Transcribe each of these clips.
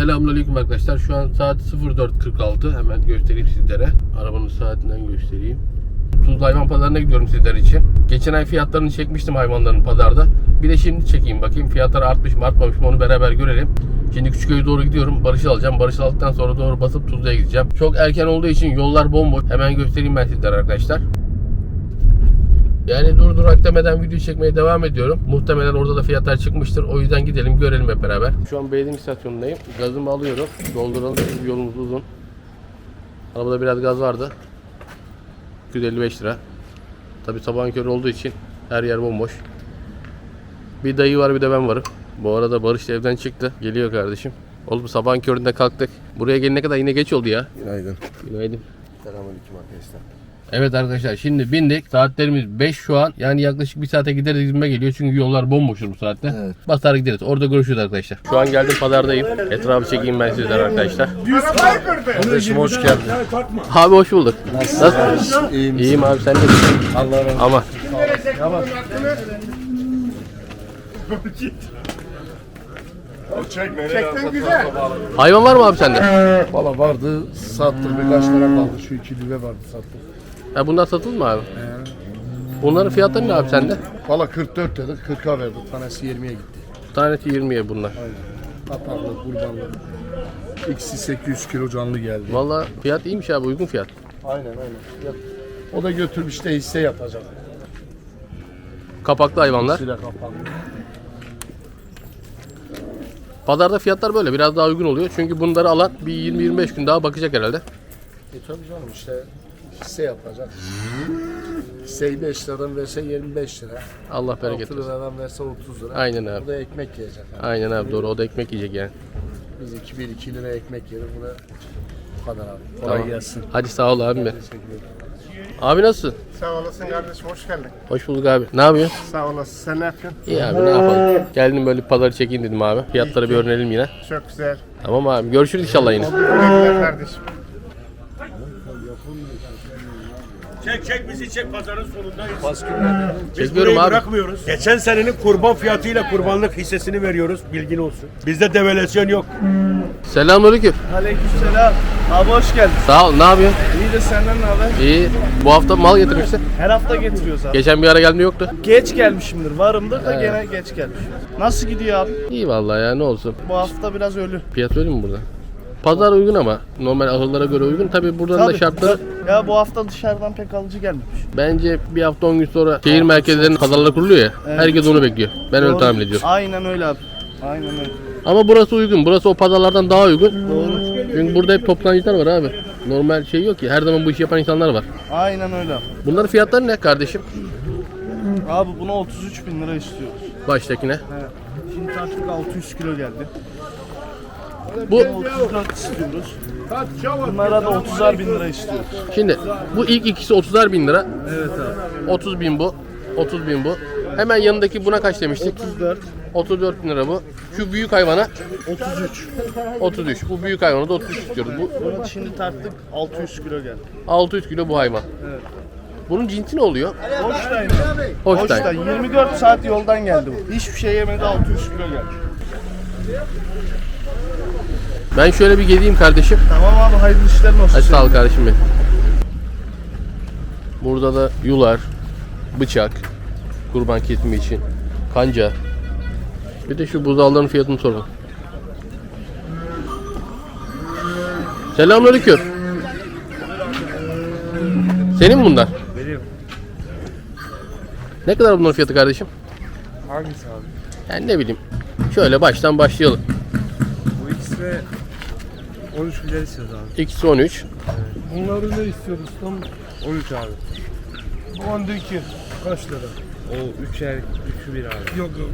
Selamünaleyküm arkadaşlar. Şu an saat 04.46. Hemen göstereyim sizlere. Arabanın saatinden göstereyim. Tuzlu hayvan pazarına gidiyorum sizler için. Geçen ay fiyatlarını çekmiştim hayvanların pazarda. Bir de şimdi çekeyim bakayım fiyatlar artmış mı artmamış mı onu beraber görelim. Şimdi Küçükköy'e doğru gidiyorum. Barış'ı alacağım. Barış'ı aldıktan sonra doğru basıp Tuzlu'ya gideceğim. Çok erken olduğu için yollar bomboş. Hemen göstereyim ben sizlere arkadaşlar. Yani durdurak demeden video çekmeye devam ediyorum. Muhtemelen orada da fiyatlar çıkmıştır. O yüzden gidelim görelim hep beraber. Şu an benzin istasyonundayım. Gazımı alıyorum. Dolduralım. Çünkü Yolumuz uzun. Arabada biraz gaz vardı. 255 lira. Tabi sabahın körü olduğu için her yer bomboş. Bir dayı var bir de ben varım. Bu arada Barış da evden çıktı. Geliyor kardeşim. Oğlum sabahın köründe kalktık. Buraya gelene kadar yine geç oldu ya. Günaydın. Günaydın. Selamünaleyküm arkadaşlar. Evet arkadaşlar şimdi bindik. Saatlerimiz 5 şu an. Yani yaklaşık bir saate gideriz gibime geliyor. Çünkü yollar bomboştur bu saatte. Evet. Basar gideriz. Orada görüşürüz arkadaşlar. Şu an geldim pazardayım. Etrafı çekeyim ben sizlere arkadaşlar. Kardeşim hoş geldin. Abi hoş bulduk. Nasılsın? İyiyim. İyiyim abi sen de. Allah razı olsun. Ama Çektin güzel. hayvan var mı abi sende? Valla vardı sattık birkaç lira kaldı. Şu iki düve vardı sattık. Ha, bunlar satıldı mı abi? Bunların fiyatları ne abi sende? Valla 44 dedik 40'a verdik. Tanesi 20'ye gitti. Tanesi 20'ye bunlar. Aynen. Kaparlı, kurbanlı. İkisi 800 kilo canlı geldi. Valla fiyat iyiymiş abi uygun fiyat. Aynen aynen. O da götürmüş de hisse yapacak. Kapaklı hayvanlar. Silah kapandı. Pazarda fiyatlar böyle biraz daha uygun oluyor. Çünkü bunları alan bir 20-25 gün daha bakacak herhalde. E tabii canım işte hisse yapacak. Hisseyi 5 liradan verse 25 lira. Allah 6 bereket versin. liradan verse 30 lira. Aynen abi. Bu da ekmek yiyecek. Yani. Aynen abi doğru. O da ekmek yiyecek yani. Biz 2 1 2 lira ekmek yeriz. Bu da bu kadar abi. Kolay Tamam. gelsin. Hadi sağ ol abim benim. Teşekkür ederim. Abi nasılsın? Sağ olasın kardeşim hoş geldin. Hoş bulduk abi. Ne yapıyorsun? Sağ olasın. Sen ne yapıyorsun? İyi abi ne yapalım. Geldim böyle pazarı çekeyim dedim abi. Fiyatları bir öğrenelim yine. Çok güzel. Tamam abi. Görüşürüz inşallah yine. Güle kardeşim. Çek çek bizi çek pazarın sonundayız. Biz Çekiyorum burayı abi. bırakmıyoruz. Geçen senenin kurban fiyatıyla kurbanlık hissesini veriyoruz. Bilgin olsun. Bizde devalüasyon yok. Selamünaleyküm. Aleykümselam. Abi hoş geldin. Sağ ol. Ne yapıyorsun? İyi de senden ne haber? İyi. Bu hafta mal getirmişsin. Her hafta getiriyoruz abi. Geçen bir ara geldiğinde yoktu. Geç gelmişimdir. Varımdır da gene geç gelmişim. Nasıl gidiyor abi? İyi vallahi ya ne olsun. Bu hafta biraz ölü. Fiyat öyle mi burada? Pazar uygun ama normal ahırlara göre uygun. Tabi buradan da Tabii. şartları Ya bu hafta dışarıdan pek alıcı gelmemiş. bence bir hafta 10 gün sonra şehir merkezlerinin pazarları kuruluyor ya. Herkes onu bekliyor. Ben öyle Doğru. tahmin ediyorum. Aynen öyle abi. Aynen öyle. Ama burası uygun. Burası o pazarlardan daha uygun. Doğru. Çünkü burada hep toptancılar var abi. Normal şey yok ki. Her zaman bu işi yapan insanlar var. Aynen öyle. Bunların fiyatları ne kardeşim? Abi buna 33 bin lira istiyoruz. Baştakine. He. Şimdi artık 600 kilo geldi. Bu 34 istiyoruz. Bunlara da 30'ar bin lira istiyoruz. şimdi bu ilk ikisi 30'ar bin lira. Evet abi. 30 bin bu. 30 bin bu. Hemen yanındaki buna kaç demiştik? 34, 34 bin lira bu. Şu büyük hayvana 33. 33. Bu büyük hayvana da 33 istiyoruz. Bu Bunu şimdi tarttık 600 kilo geldi. 600 kilo bu hayvan. Evet. Bunun cinsi ne oluyor? Holstein. Holstein. Holstein. 24 saat yoldan geldi bu. Hiçbir şey yemedi 600 kilo geldi. Ben şöyle bir geleyim kardeşim. Tamam abi hayırlı işlerin olsun. Hadi sağ ol kardeşim benim. Burada da yular, bıçak, kurban kesimi için, kanca. Bir de şu buzdağların fiyatını soralım. Selamünaleyküm. Senin mi bunlar? Benim. Ne kadar bunların fiyatı kardeşim? Hangisi abi? Yani ne bileyim. Şöyle baştan başlayalım. Bu ikisi 13 milyar istiyoruz abi. İkisi 13. Bunları ne istiyoruz tam? 13 abi. Bu andaki kaç lira? O 3 er, 3'ü bir abi. Yok yok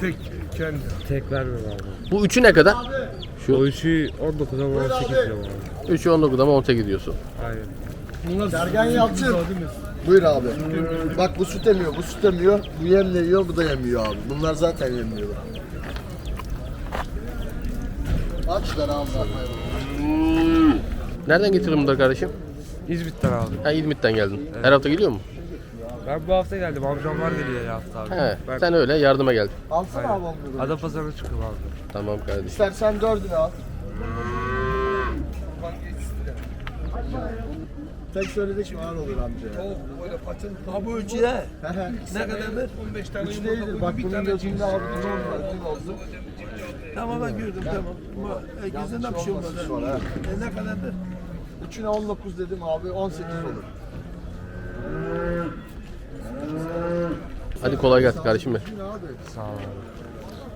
tek kendi. Tek vermiyor abi. Bu üçü ne kadar? Şu O 3'ü 19 ama 18 lira abi. üçü 19 ama 18 diyorsun. Aynen. Bunlar Sergen Yalçın. Buyur abi. Bak bu süt emiyor, bu süt emiyor, bu yem yiyor, bu da yemiyor abi. Bunlar zaten yemiyorlar. Açlar abi zaten. Nereden getirdin bunları kardeşim? İzmit'ten abi. Ha İzmit'ten geldin. Her hafta geliyor mu? Ben bu hafta geldim. Amcamlar geliyor her hafta abi. He. Ben Sen öyle yardıma geldin. Alsana abi onları. Adapazarı'na çıkıyorum abi. Tamam kardeşim. İstersen dördünü al. Tek söyledik mi ağır olur amca ya. Ha bu üçüye. ne kadardır? Üç değildir. Bak bunun gözünde. Dün oldu. Tamam ben gördüm tamam. Ama gözünden bir şey olmaz. E, ne kadardır? Üçüne 19 dedim abi 18 olur. Hadi kolay gelsin kardeşim benim. Sağ ol.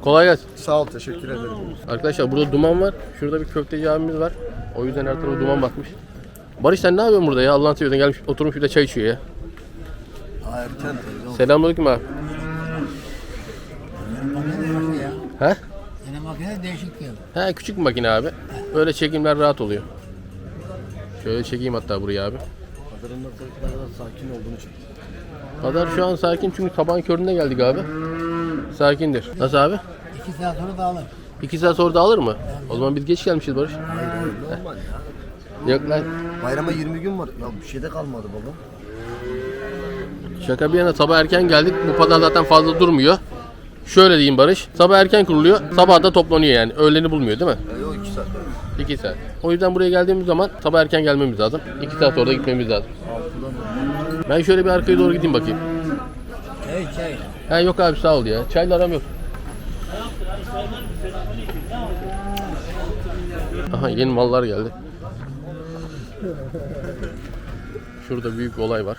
Kolay gelsin. Sağ ol teşekkür ederim. Arkadaşlar burada duman var. Şurada bir köfteci abimiz var. O yüzden her tarafa duman batmış. Barış sen ne yapıyorsun burada ya? Allah'ın seversen gelmiş oturmuş bir de çay içiyor ya. Ha erken tabii. Selamünaleyküm abi. He? Makine değişik geldi. He küçük bir makine abi. Böyle çekimler rahat oluyor. Şöyle çekeyim hatta buraya abi. Kadının nasıl kadar sakin olduğunu çek. Kadar şu an sakin çünkü sabahın köründe geldik abi. Sakindir. Nasıl abi? İki saat sonra dağılır. İki saat sonra da alır mı? O zaman biz geç gelmişiz Barış. Normal ya. Yok lan. Bayrama 20 gün var. Ya bir şey de kalmadı baba. Şaka bir yana sabah erken geldik. Bu pazar zaten fazla durmuyor. Şöyle diyeyim Barış. Sabah erken kuruluyor. Sabah da toplanıyor yani. Öğleni bulmuyor değil mi? Yok 2 saat. 2 saat. O yüzden buraya geldiğimiz zaman sabah erken gelmemiz lazım. 2 saat sonra da gitmemiz lazım. Ben şöyle bir arkaya doğru gideyim bakayım. Çay çay. Ha yok abi sağ ol ya. Çayla aram yok. Aha yeni mallar geldi. Şurada büyük bir olay var.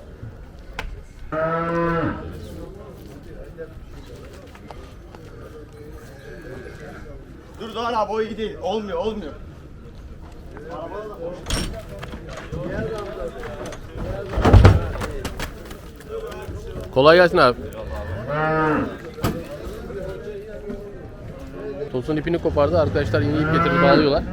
abi o iyi değil. Olmuyor olmuyor. Kolay gelsin abi. Tosun ipini kopardı. Arkadaşlar yeni ip getirip bağlıyorlar.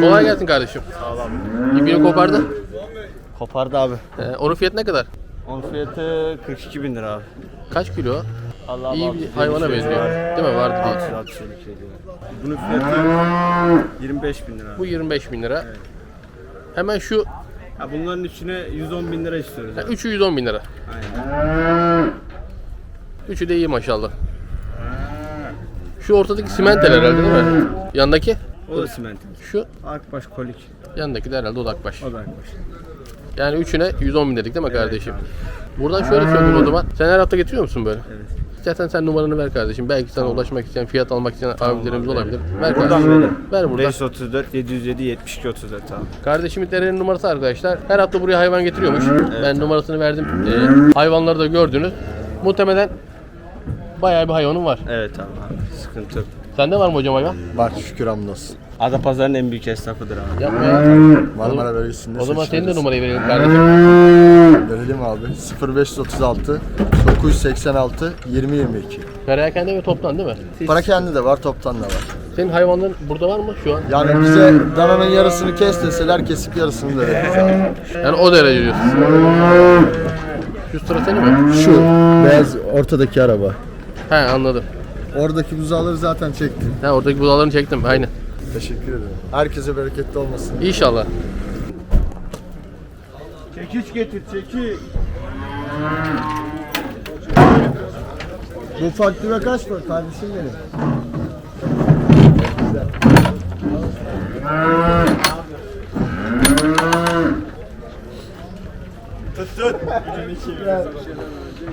Kolay gelsin kardeşim. Sağ ol abi. İpini kopardı. Kopardı abi. Ee, onun fiyatı ne kadar? Onun fiyatı 42 bin lira abi. Kaç kilo? Allah İyi bir hayvana benziyor. Değil mi? Vardı değil. Bunun fiyatı 25 bin lira. Bu 25 bin lira. Hemen şu Ha, bunların üstüne 110 bin lira istiyoruz. ha, üçü 110 bin lira. Aynen. Üçü de iyi maşallah. Şu ortadaki simentel herhalde değil mi? Yandaki? O da simentin. Şu Akbaş kolik. yandaki de herhalde odakbaş. O da akbaş. Yani üçüne 110 bin dedik değil mi kardeşim? Buradan şöyle söyleyeyim o zaman. Sen her hafta getiriyor musun böyle? Evet. İstersen sen numaranı ver kardeşim. Belki sana ulaşmak isteyen, fiyat almak isteyen abilerimiz olabilir. Ver Buradan kardeşim. Ver buradan. 534 707 72 34 abi. Kardeşimin derenin numarası arkadaşlar. Her hafta buraya hayvan getiriyormuş. Ben numarasını verdim. Ee, hayvanları da gördünüz. Muhtemelen bayağı bir hayvanım var. Evet abi, abi. Sıkıntı yok. Sende var mı hocam hayvan? Var şükür hamdolsun. Adapazarı'nın en büyük esnafıdır abi. Yapma ya. Marmara bölgesinde O zaman senin de numarayı verelim kardeşim. Verelim abi. 0536 986 2022. Perakende ve toptan değil mi? Para kendi de var, toptan da var. Senin hayvanların burada var mı şu an? Yani bize dananın yarısını kes deseler kesip yarısını da veririz abi. Yani o derece diyorsun. Şu sıra senin mi? Şu beyaz ortadaki araba. He anladım. Oradaki buzağları zaten çektim. Ha oradaki buzalarını çektim. Aynen. Teşekkür ederim. Herkese bereketli olmasın. İnşallah. Çekiç getir çekiç. Bu faktura kaç para kardeşim benim?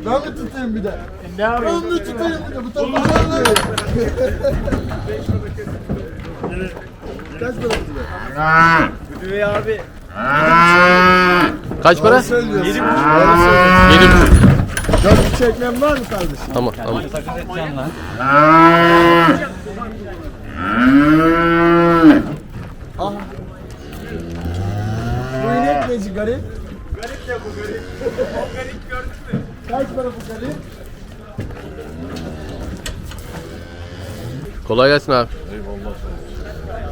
Ben mi tutayım bir de? Ne yapayım? Ben mi tutayım bir de? Bu tarafa Kaç para kilo? Kaç para? Söylüyorsun. 7,5. Yedi buçuk. Dört bir çekmem var mı kardeşim? Tamam tamam. Bu inek neci garip? Garip de bu garip. o garip gördün mü? Kaç para bu garip? Kolay gelsin abi.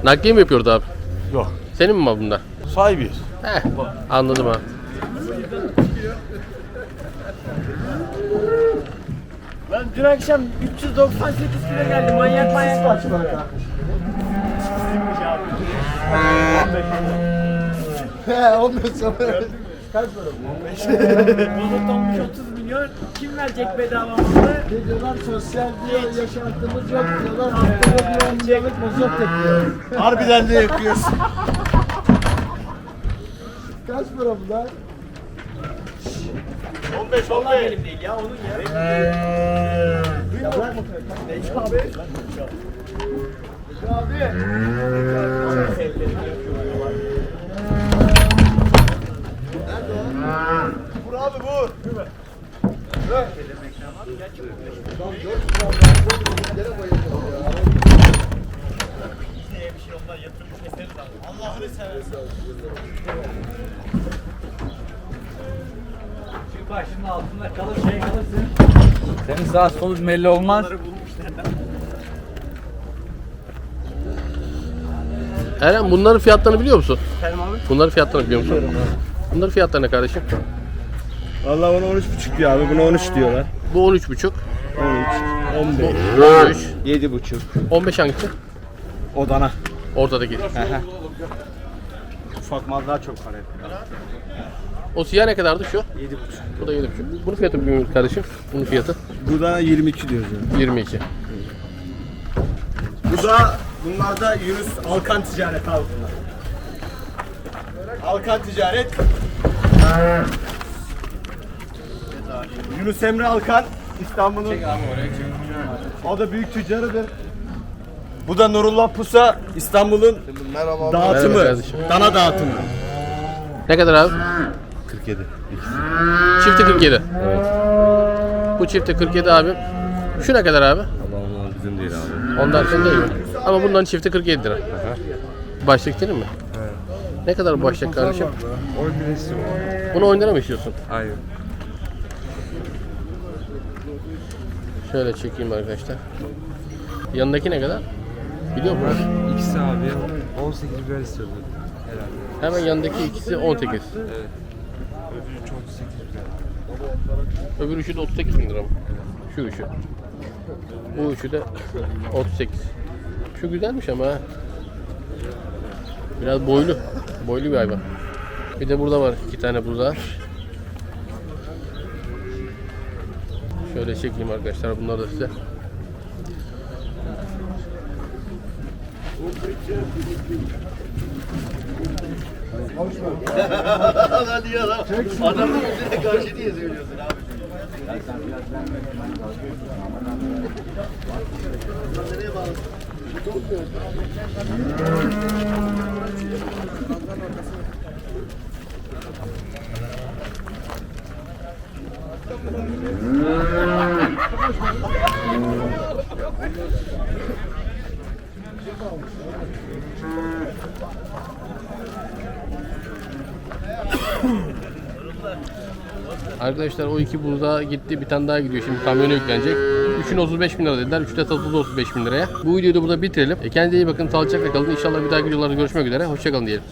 Nakliye mi yapıyordu abi? Yok. Senin mi mal bunlar? Sahibiyiz. Heh, anladım abi. Ben dün akşam 398 kilo geldim. Manyak manyak. Kaç para kardeşim? He 15 sonra. Kaç para bu? Bozulmuş 30 milyon. Kim verecek bedava bunu? Ne diyorlar sosyal diyor yaşantımız yok diyorlar. Haftada bir 10 milyonluk mazot yakıyor. Harbiden de yakıyorsun. Kaç para bunlar? 15 15. Benim değil ya onun ya. Vur abi vur. Şu başının altında kalır şey kalırsın. Senin sağ solun belli olmaz. Eren bunların fiyatlarını biliyor musun? Efendim abi? Bunların fiyatlarını biliyor musun? Bunların fiyatları ne kardeşim? Vallahi ona 13,5 diyor abi. Buna 13 diyorlar. Bu 13,5. 13, 15, Bu 13. 7,5. 15 hangisi? O dana. Ortadaki. Ufak mal daha çok para O siyah ne kadardı şu? 7,5. Bu da 7,5. Bunun fiyatı musun kardeşim? Bunun fiyatı Bu da 22 diyoruz yani. 22. Bu da bunlar da Yunus Alkan Ticaret abi bunlar. Alkan Ticaret. Yunus Emre Alkan İstanbul'un o da büyük tüccarıdır. Bu da Nurullah Pusa İstanbul'un Merhaba. dağıtımı. Merhaba kardeşim. Dana dağıtımı. Ne kadar abi? 47. Çifti 47. Evet. Bu çifti 47 abi. Şu ne kadar abi? Allah onlar bizim değil abi. Ondan sonra değil mi? Ama bunların çifti 47 lira. Başlık değil mi? Ne kadar başlık kardeşim? 10 lira istiyorum. Bunu 10 lira mı istiyorsun? Hayır. Şöyle çekeyim arkadaşlar. Yanındaki ne kadar? Biliyor musun? İkisi abi 18 lira istiyordu. Herhalde. Hemen yanındaki ikisi 18. Evet. Öbürü çok 8 lira. Öbür üçü de 38 bin lira mı? Şu üçü. Bu üçü de 38. Şu güzelmiş ama ha. Biraz boylu. Boylu bir hayvan. Bir de burada var iki tane burada. Şöyle çekeyim arkadaşlar bunları da size. Adamın yüzüne karşı diye söylüyorsun abi. Arkadaşlar o iki buzağa gitti bir tane daha gidiyor şimdi kamyona yüklenecek. Üçüne 35 bin lira dediler. Üçü de satıldı 35 bin liraya. Bu videoyu da burada bitirelim. E, kendinize iyi bakın. Sağlıcakla kalın. İnşallah bir dahaki videolarda görüşmek üzere. Hoşçakalın diyelim.